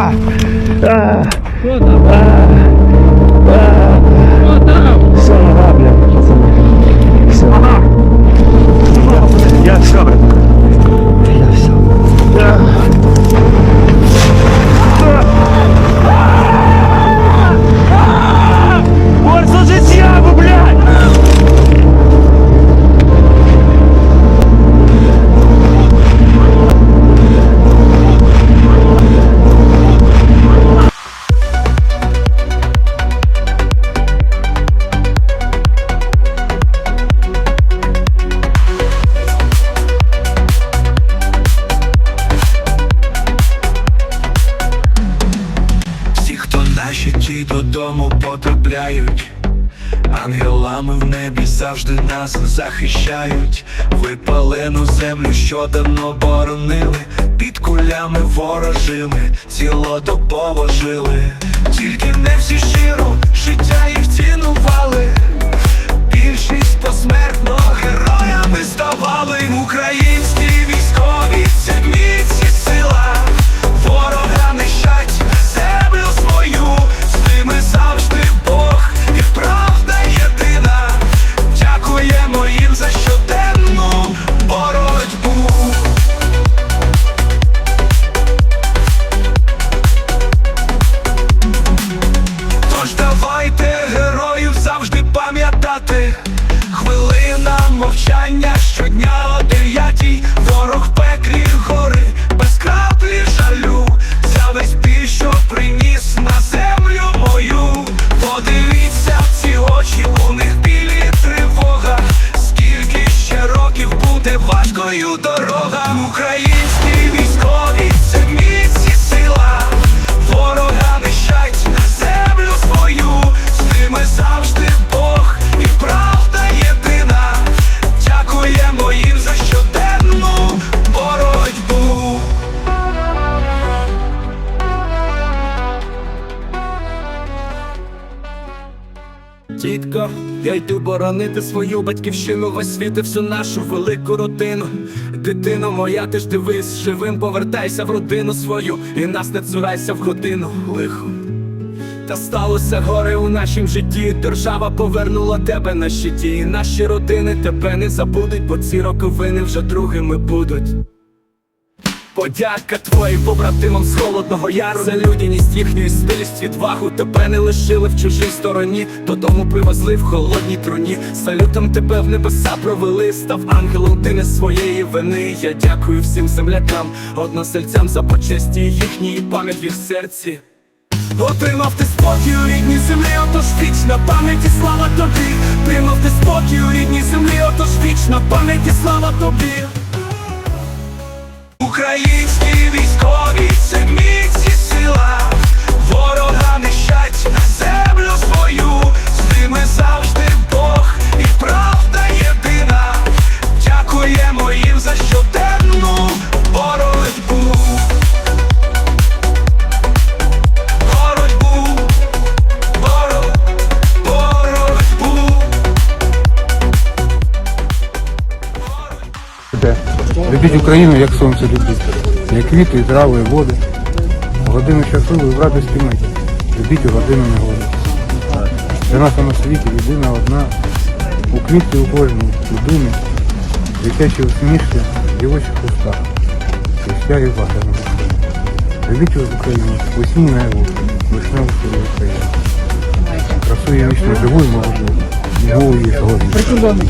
Ah! Ah! Ah! Ah! Потопляють. Ангелами в небі завжди нас захищають, випалену землю, що давно боронили, під кулями ворожими, цілодобово жили, тільки не всі щиро життя їх. Хвилина мовчання щодня о дев'ятій. Ворог пеклі гори, без краплі жалю. За весь біль, що приніс на землю мою. Подивіться в ці очі, у них білі тривога. Скільки ще років буде важкою дорога? Українські Тітко, я йду боронити свою батьківщину, весь всю нашу велику родину. Дитино моя, ти ж дивись, живим повертайся в родину свою, і нас не цурайся в годину лиху. Та сталося горе у нашім житті. Держава повернула тебе на щиті. І наші родини тебе не забудуть, бо ці роковини вже другими будуть. Подяка твоїм побратимам з холодного яру. За людяність їхню стилість відвагу. Тебе не лишили в чужій стороні. Додому привезли в холодній труні. Салютом тебе в небеса провели. Став ангелом, ти не своєї вини. Я дякую всім землякам, односельцям за почесті їхній пам'ять в серці. Отримав ти спокій у рідній землі, отож вічна пам'ять і слава тобі. Отримав ти спокій у рідній землі, отож вічна пам'ять і слава тобі Українські Любіть Україну, як сонце любіть, як квіти, і трави, і води. У годину щасливої в радості мить. Любіть у годину негоди. Для нас на світі єдина одна. У квітці у кожній, у думі, дитячі усмішки, дівочих устах. Христя і вата на. Любіть Україну, осінь наяву, вишневу свою Україну. Красу її вічно живу і молоду, і голову її згодні.